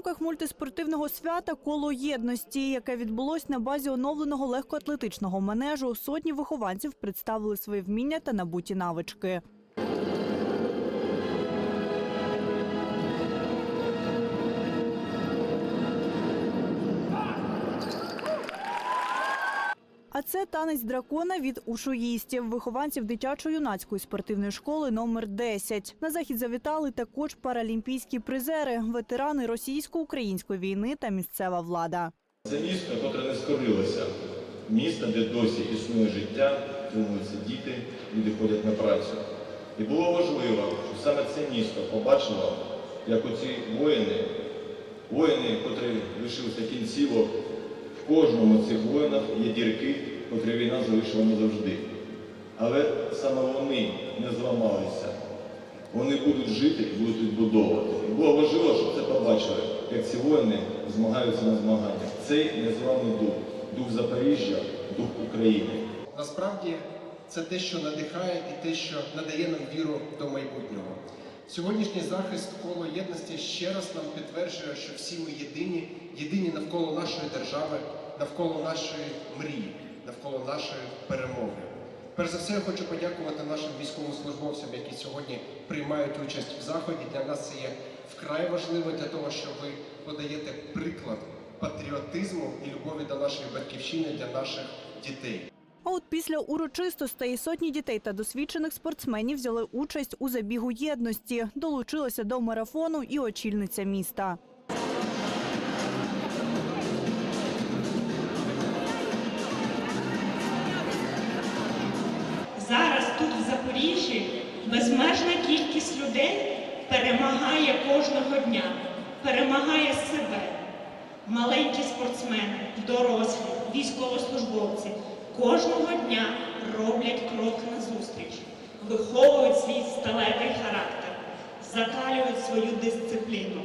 рамках мультиспортивного свята коло єдності, яке відбулось на базі оновленого легкоатлетичного манежу, сотні вихованців представили свої вміння та набуті навички. А це танець дракона від ушуїстів, вихованців дитячо-юнацької спортивної школи номер 10. На захід завітали також паралімпійські призери, ветерани російсько-української війни та місцева влада. Це місто, котре не скорилося. Місто, де досі існує життя, тренуються діти, люди ходять на працю. І було важливо, щоб саме це місто побачило, як оці воїни, воїни, котрі лишилися кінцівок, кожному з цих воїнах є дірки, котрі війна залишила назавжди. Але саме вони не зламалися. Вони будуть жити і будуть відбудовувати. І було важливо, щоб це побачили, як ці воїни змагаються на змаганнях. Цей незламний дух, дух Запоріжжя, дух України. Насправді це те, що надихає і те, що надає нам віру до майбутнього. Сьогоднішній захист коло єдності ще раз нам підтверджує, що всі ми єдині, єдині навколо нашої держави, навколо нашої мрії, навколо нашої перемоги. Перш за все, я хочу подякувати нашим військовослужбовцям, які сьогодні приймають участь в заході. Для нас це є вкрай важливо для того, що ви подаєте приклад патріотизму і любові до нашої батьківщини для наших дітей. А от після урочистостей сотні дітей та досвідчених спортсменів взяли участь у забігу єдності. Долучилася до марафону і очільниця міста. Зараз тут, в Запоріжжі, безмежна кількість людей перемагає кожного дня, перемагає себе. Маленькі спортсмени, дорослі, військовослужбовці кожного дня роблять крок назустріч, виховують свій сталевий характер, закалюють свою дисципліну.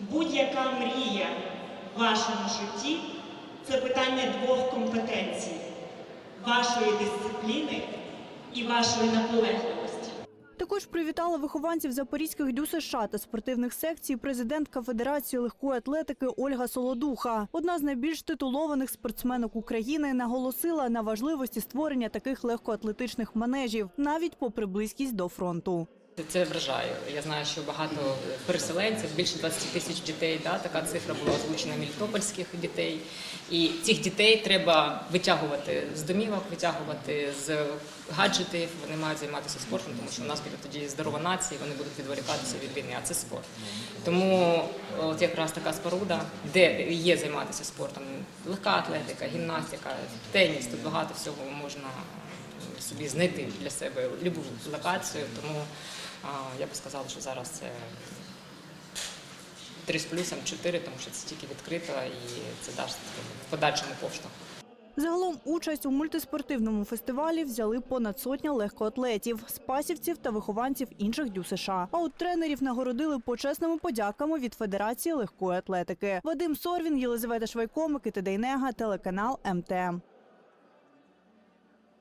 Будь-яка мрія в вашому житті це питання двох компетенцій вашої дисципліни і вашої наполегливості. Також привітала вихованців запорізьких ДЮСШ та спортивних секцій президентка Федерації легкої атлетики Ольга Солодуха. Одна з найбільш титулованих спортсменок України наголосила на важливості створення таких легкоатлетичних манежів, навіть попри близькість до фронту. Це вражає. Я знаю, що багато переселенців, більше 20 тисяч дітей. Да, така цифра була озвучена мелітопольських дітей. І цих дітей треба витягувати з домівок, витягувати з гаджетів. Вони мають займатися спортом, тому що у нас буде тоді здорова нація, вони будуть відволікатися від війни, а це спорт. Тому от якраз така споруда, де є займатися спортом, легка атлетика, гімнастика, теніс, тут багато всього можна собі знайти для себе любу локацію. Тому я би сказала, що зараз це 3 з плюсом 4, тому що це тільки відкрито і це дасть в подальшому поштовх. Загалом участь у мультиспортивному фестивалі взяли понад сотня легкоатлетів, спасівців та вихованців інших ДЮСШ. А от тренерів нагородили почесними подяками від Федерації легкої атлетики. Вадим Сорвін, Єлизавета Швайко, Микита Дейнега, телеканал МТМ.